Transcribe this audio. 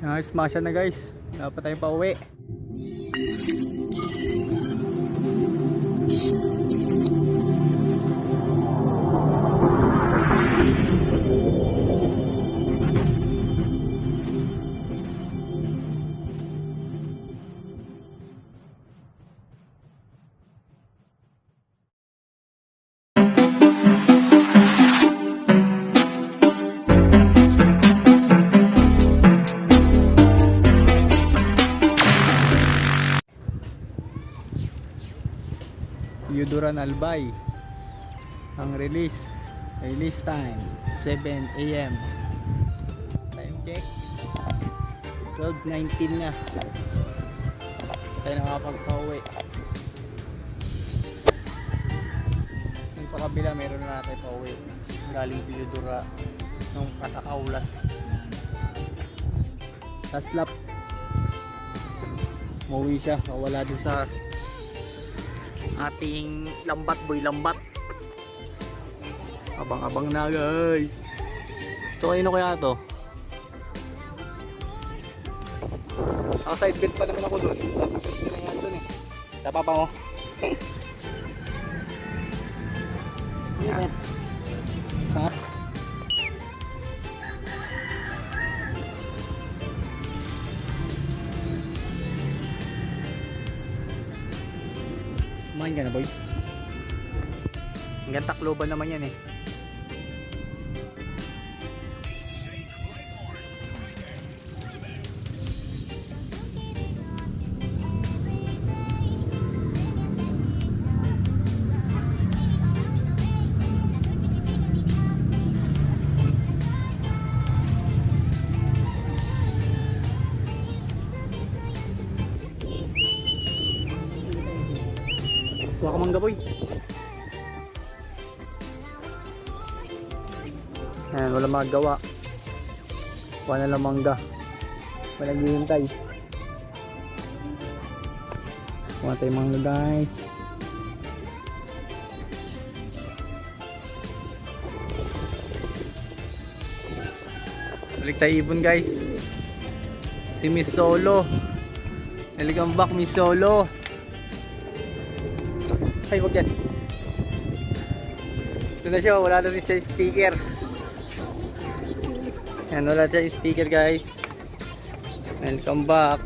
Nice, masya na guys. Dapat tayo pa uwi. Yuduran Albay. Ang release, release time 7 a.m. Time check 12.19 na. Tayo nakapagpauwi. Yung sa kabila meron na natin pauwi. Galing Yudura nung Kasakaulas. Taslap. Mauwi siya. Wala doon sa ating lambat boy lambat. Abang abang na guys. So kanino kaya to? Ang side belt pa naman ako doon. Sa papa mo. Yan. Kumain ka na boy? Hanggang takloban naman yan eh. Kuha ka mangga boy. Ayan, wala magawa. Kuha na lang mangga. Wala naghihintay. Kuha tayo mangga guys. Balik tayo ibon guys. Si Miss Solo. Welcome back Miss Solo. Ay, wag yan. Ito na siya, wala na siya sticker. Yan, wala siya sticker guys. Welcome back.